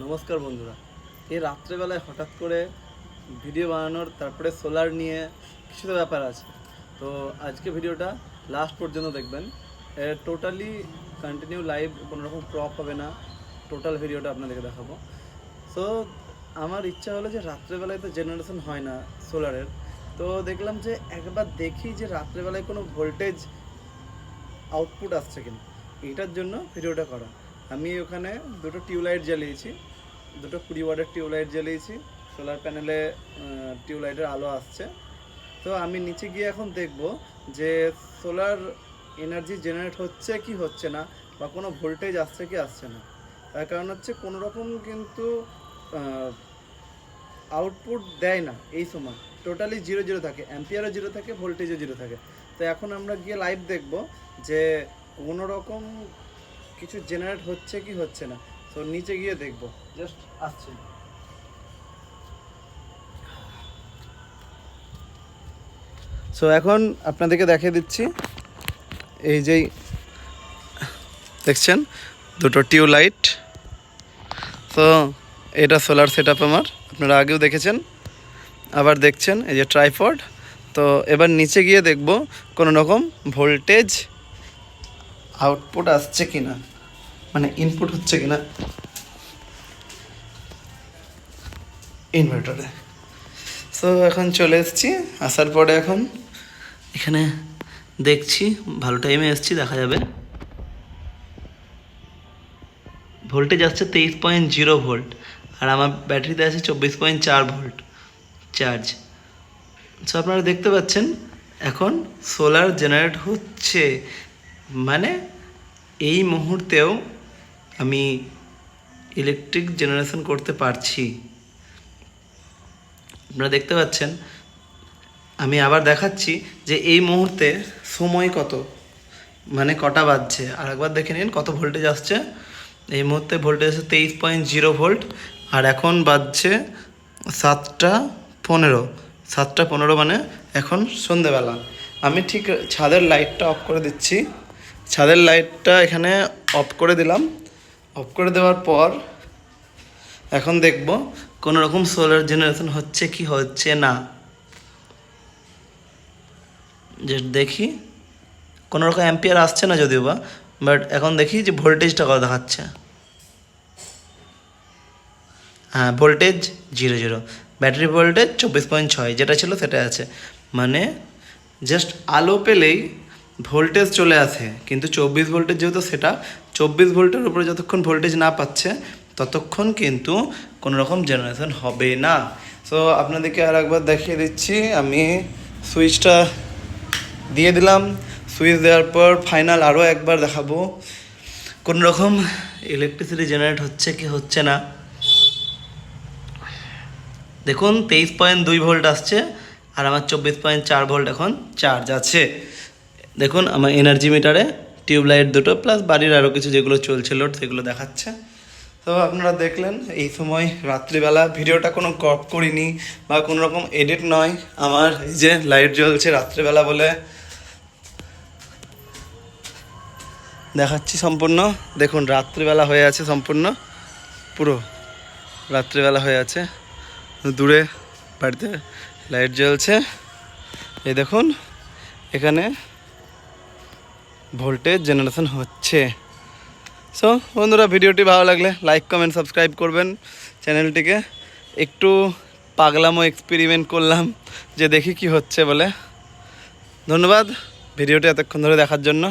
নমস্কার বন্ধুরা। এই রাত্রেবেলায় হঠাৎ করে ভিডিও বানানোর, তারপরে সোলার নিয়ে কিছু তো ব্যাপার আছে। তো আজকে ভিডিওটা লাস্ট পর্যন্ত দেখবেন। টোটালি কন্টিনিউ লাইভ কোনো রকম ক্রপ হবে না। টোটাল ভিডিওটা আপনাদেরকে দেখাবো। সো আমার ইচ্ছা হলো যে রাত্রেবেলায় তো জেনারেশন হয় না সোলারের। তো দেখলাম যে একবার দেখি যে রাত্রেবেলায় কোনো ভোল্টেজ আউটপুট আসছে কিনা। এইটার জন্য ভিডিওটা করা। আমি ওখানে দুটো টিউবলাইট জ্বালিয়েছি, দুটো কুড়ি ওয়াটের টিউবলাইট জ্বালিয়েছি, সোলার প্যানেলে টিউবলাইটের আলো আসছে। তো আমি নিচে গিয়ে এখন দেখব যে সোলার এনার্জি জেনারেট হচ্ছে কি হচ্ছে না, বা কোনো ভোল্টেজ আসছে কি আসছে না। তার কারণ হচ্ছে কোনো রকম কিন্তু আউটপুট দেয় না এই সময়। টোটালি জিরো জিরো থাকে অ্যাম্পিয়ারও জিরো থাকে ভোল্টেজও জিরো থাকে। তো এখন আমরা গিয়ে লাইভ দেখব যে কোনো রকম কিছু জেনারেট হচ্ছে কি হচ্ছে না? তো নিচে গিয়ে দেখব। জাস্ট আসছে। সো এখন আপনাদেরকে দেখিয়ে দিচ্ছি এই যেই দেখছেন? দুটো টিউব লাইট। তো এটা সোলার সেট আমার। আপনারা আগেও দেখেছেন। আবার দেখছেন এই যে ট্রাইফড তো, এবার নিচে গিয়ে দেখব কোনো রকম ভোল্টেজ আউটপুট আসছে কি না মানে ইনপুট হচ্ছে কি না ইনভার্টারে সো এখন চলে এসেছি, আসার পরে এখন এখানে দেখছি, ভালো টাইমে এসেছি, দেখা যাবে। ভোল্টেজ আসছে তেইশ পয়েন্ট জিরো ভোল্ট আর আমার ব্যাটারিতে আছে চব্বিশ পয়েন্ট চার ভোল্ট চার্জ সো আপনারা দেখতে পাচ্ছেন, এখন সোলার জেনারেট হচ্ছে। মানে এই মুহূর্তেও আমি ইলেকট্রিক জেনারেশন করতে পারছি। আপনারা দেখতে পাচ্ছেন, আমি আবার দেখাচ্ছি যে এই মুহূর্তে সময় কত। মানে কটা বাজছে। আর একবার দেখে নিন কত ভোল্টেজ আসছে। এই মুহূর্তে ভোল্টেজ আছে তেইশ পয়েন্ট জিরো ভোল্ট। আর এখন বাজছে সাতটা পনেরো। সাতটা পনেরো মানে এখন সন্ধেবেলা। আমি ঠিক ছাদের লাইটটা অফ করে দিচ্ছি। ছাদের লাইটটা এখানে অফ করে দিলাম। অফ করে দেওয়ার পর এখন দেখব কোনো রকম সোলার জেনারেশন হচ্ছে কি হচ্ছে না। যে দেখি। কোনো রকম অ্যাম্পিয়ার আসছে না যদিও বা বাট এখন দেখি যে ভোল্টেজটা কত দেখাচ্ছে। হ্যাঁ voltage zero zero battery voltage চব্বিশ পয়েন্ট ছয়, যেটা ছিল সেটা আছে। মানে জাস্ট আলো পেলেই ভোল্টেজ চলে আসে, কিন্তু চব্বিশ ভোল্টেজ যেহেতু সেটা, চব্বিশ ভোল্টের উপরে যতক্ষণ ভোল্টেজ না পাচ্ছে, ততক্ষণ কিন্তু কোনো রকম জেনারেশন হবে না। সো আপনাদেরকে আর একবার দেখিয়ে দিচ্ছি, আমি সুইচটা দিয়ে দিলাম। সুইচ দেওয়ার পর ফাইনাল আরও একবার দেখাবো। কোন রকম ইলেকট্রিসিটি জেনারেট হচ্ছে কি হচ্ছে না। দেখুন, তেইশ পয়েন্ট দুই ভোল্ট আসছে, আর আমার চব্বিশ পয়েন্ট চার ভোল্ট এখন চার্জ আছে। দেখুন, আমার এনার্জি মিটারে টিউবলাইট দুটো প্লাস বাড়ির আরও কিছু যেগুলো চলছে লোড সেগুলো দেখাচ্ছে। তো আপনারা দেখলেন, এই সময় রাত্রিবেলা ভিডিওটা কোনো ক্রপ করিনি বা কোনো রকম এডিট নয়। আমার এই যে লাইট জ্বলছে রাত্রিবেলা বলে দেখাচ্ছি সম্পূর্ণ। দেখুন, রাত্রিবেলা হয়ে আছে সম্পূর্ণ। পুরো রাত্রিবেলা হয়ে আছে। দূরে বাড়িতে লাইট জ্বলছে। এই দেখুন, এখানে ভোল্টেজ জেনারেশন হচ্ছে। সো বন্ধুরা, ভিডিওটি ভালো লাগলে লাইক কমেন্ট সাবস্ক্রাইব করবেন। চ্যানেলটিকে একটু পাগলামো এক্সপেরিমেন্ট করলাম যে দেখি কি হচ্ছে বলে। ধন্যবাদ। ভিডিওটি এতক্ষণ ধরে দেখার জন্য।